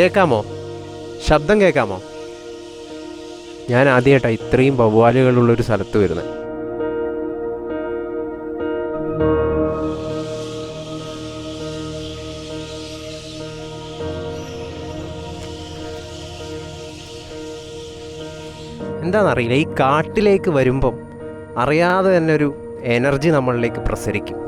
കേൾക്കാമോ? ശബ്ദം കേൾക്കാമോ? ഞാൻ ആദ്യമായിട്ടാണ് ഇത്രയും വവ്വാലുകളുള്ളൊരു സ്ഥലത്ത് വരുന്നത് എന്താണെന്നറിയില്ല ഈ കാട്ടിലേക്ക് വരുമ്പം അറിയാതെ തന്നെ ഒരു എനർജി നമ്മളിലേക്ക് പ്രസരിക്കും.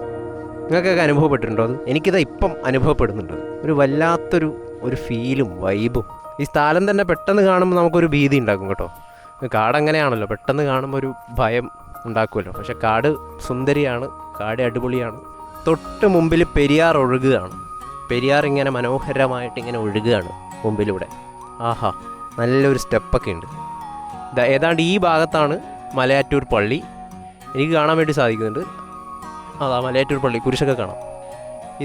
നിങ്ങൾക്കൊക്കെ അനുഭവപ്പെട്ടിട്ടുണ്ടോ അത്? എനിക്കിത് ഇപ്പം അനുഭവപ്പെടുന്നുണ്ട്. ഒരു വല്ലാത്തൊരു ഒരു ഫീലും വൈബും ഈ സ്ഥലം തന്നെ പെട്ടെന്ന് കാണുമ്പോൾ നമുക്കൊരു ഭീതി ഉണ്ടാക്കും കേട്ടോ. കാട് അങ്ങനെയാണല്ലോ പെട്ടെന്ന് കാണുമ്പോൾ ഒരു ഭയം ഉണ്ടാക്കുമല്ലോ. പക്ഷെ കാട് സുന്ദരിയാണ് കാട് അടിപൊളിയാണ്. തൊട്ട് മുമ്പിൽ പെരിയാർ ഒഴുകുകയാണ്. പെരിയാർ ഇങ്ങനെ മനോഹരമായിട്ട് ഇങ്ങനെ ഒഴുകുകയാണ് മുമ്പിലൂടെ. ആഹാ നല്ലൊരു സ്റ്റെപ്പൊക്കെ ഉണ്ട് ഏതാണ്ട് ഈ ഭാഗത്താണ് മലയാറ്റൂർ പള്ളി. എനിക്ക് കാണാൻ വേണ്ടി സാധിക്കുന്നുണ്ട്. അതാ മലയാറ്റൂർ പള്ളി കുരിശൊക്കെ കാണാം.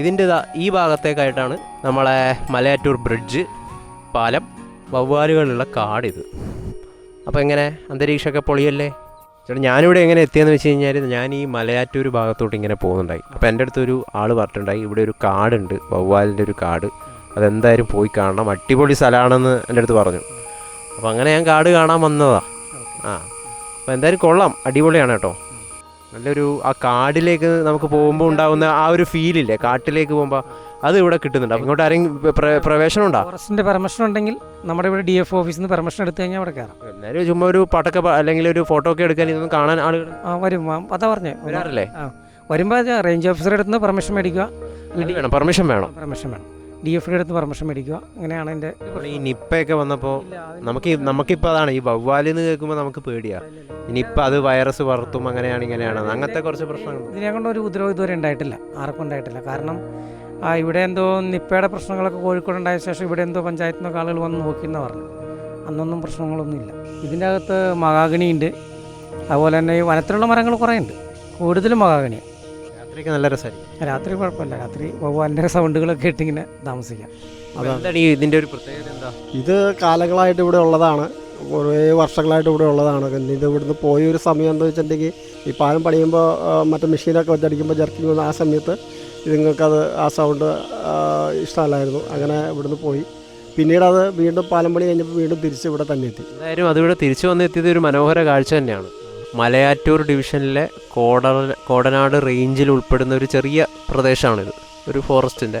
ഇതിന്റെ ഇതാ ഈ ഭാഗത്തേക്കായിട്ടാണ് നമ്മളെ മലയാറ്റൂർ ബ്രിഡ്ജ് പാലം വവ്വാലുകളുള്ള കാടിത്. അപ്പോൾ എങ്ങനെ? അന്തരീക്ഷമൊക്കെ പൊളിയല്ലേ? ചേട്ടാ ഞാനിവിടെ എങ്ങനെ എത്തിയെന്ന് വെച്ച് കഴിഞ്ഞാൽ ഞാൻ ഈ മലയാറ്റൂർ ഭാഗത്തോട്ട് ഇങ്ങനെ പോകുന്നുണ്ടായി. അപ്പോൾ എന്റെ അടുത്തൊരു ആൾ പറഞ്ഞിട്ടുണ്ടായി ഇവിടെ ഒരു കാടുണ്ട് വവ്വാലിന്റെ ഒരു കാട്. അതെന്തായാലും പോയി കാണണം അടിപൊളി സ്ഥലമാണെന്ന് എന്റെ അടുത്ത് പറഞ്ഞു. അപ്പോൾ അങ്ങനെ ഞാൻ കാട് കാണാൻ വന്നതാണ് ആ അപ്പോൾ എന്തായാലും കൊള്ളാം അടിപൊളിയാണ് കേട്ടോ. നല്ലൊരു ആ കാടിലേക്ക് നമുക്ക് പോകുമ്പോൾ ഉണ്ടാകുന്ന ആ ഒരു ഫീലില്ലേ കാട്ടിലേക്ക് പോകുമ്പോൾ അത് ഇവിടെ കിട്ടുന്നുണ്ട്. ഇങ്ങോട്ട് ആരെങ്കിലും പ്ര- പ്രവേശനം ഉണ്ടോ? ഫോറസ്റ്റിന്റെ പെർമിഷൻ ഉണ്ടെങ്കിൽ നമ്മുടെ ഇവിടെ ഡി എഫ് ഓഫീസിൽ നിന്ന് പെർമിഷൻ എടുത്തു കഴിഞ്ഞാൽ അവിടെ കയറാം എന്നാലും ചുമ്മാ ഒരു പടക്ക അല്ലെങ്കിൽ ഒരു ഫോട്ടോ ഒക്കെ എടുക്കാൻ ഇതൊന്നും കാണാൻ ആളുകൾ ആ വരും. അതാ പറഞ്ഞേ. വരാറില്ലേ? വരുമ്പോൾ റേഞ്ച് ഓഫീസർ അടുത്ത് പെർമിഷൻ മേടിക്കുക. വേണം. പെർമിഷൻ വേണം. പെർമിഷൻ വേണം. ഡി എഫ് അടുത്ത് പെർമിഷൻ മേടിക്കുക. അങ്ങനെയാണ് എന്റെ ഈ നിപ്പയൊക്കെ വന്നപ്പോൾ നമുക്ക് നമുക്കിപ്പോൾ അതാണ് ഈ വവ്വാലെന്ന് കേൾക്കുമ്പോൾ നമുക്ക് പേടിയാ. ഇനിയിപ്പോൾ അത് വൈറസ് വളർത്തും അങ്ങനെയാണ് ഇങ്ങനെയാണ്. അങ്ങനത്തെ കുറച്ച് പ്രശ്നങ്ങൾ. ഇതിനെ കൊണ്ട് ഒരു ഉപദ്രവം ഇതുവരെ ഉണ്ടായിട്ടില്ല. ആർക്കും ഉണ്ടായിട്ടില്ല. കാരണം ഇവിടെ എന്തോ നിപ്പയുടെ പ്രശ്നങ്ങളൊക്കെ കോഴിക്കോട് ഉണ്ടായ ശേഷം ഇവിടെ എന്തോ പഞ്ചായത്തിൽ നിന്നൊക്കെ ആളുകൾ വന്ന് നോക്കിയെന്ന് പറഞ്ഞു അന്നൊന്നും പ്രശ്നങ്ങളൊന്നുമില്ല ഇതിന്റെ അകത്ത് മഹാഗണിയുണ്ട്. അതുപോലെ തന്നെ ഈ വനത്തിലുള്ള മരങ്ങൾ കുറേ ഉണ്ട് കൂടുതലും മഹാഗണി രാത്രിയൊക്കെ നല്ല രസമായിരിക്കും. രാത്രി കുഴപ്പമില്ല. രാത്രി വവ്വാലിന്റെ സൗണ്ടുകളൊക്കെ ഇട്ടിങ്ങനെ താമസിക്കാം. അതാണ്. ഇതിന്റെ ഈ ഇതിന്റെ ഒരു പ്രത്യേകത എന്താ? ഇത് കാലങ്ങളായിട്ട് ഇവിടെ ഉള്ളതാണ്. കുറേ വർഷങ്ങളായിട്ട് ഇവിടെ ഉള്ളതാണ്. പിന്നെ ഇത് ഇവിടുന്ന് പോയ ഒരു സമയം എന്താ വെച്ചിട്ടുണ്ടെങ്കിൽ ഈ പാലം പണിയുമ്പോൾ മറ്റേ മെഷീനൊക്കെ വെച്ചടിക്കുമ്പോൾ ജർക്കിങ് വന്ന ആ സമയത്ത് ഇതുങ്ങൾക്കത് ആ സൗണ്ട് ഇഷ്ടമല്ലായിരുന്നു. അങ്ങനെ ഇവിടുന്ന് പോയി. പിന്നീട് അത് വീണ്ടും പാലം പണി കഴിഞ്ഞപ്പോൾ വീണ്ടും തിരിച്ച് ഇവിടെ തന്നെ എത്തി. എന്തായാലും അതിവിടെ തിരിച്ചു വന്നെത്തിയത് ഒരു മനോഹര കാഴ്ച തന്നെയാണ്. മലയാറ്റൂർ ഡിവിഷനിലെ കോട കോടനാട് റേഞ്ചിൽ ഉൾപ്പെടുന്ന ഒരു ചെറിയ പ്രദേശമാണിത് ഒരു ഫോറസ്റ്റിന്റെ.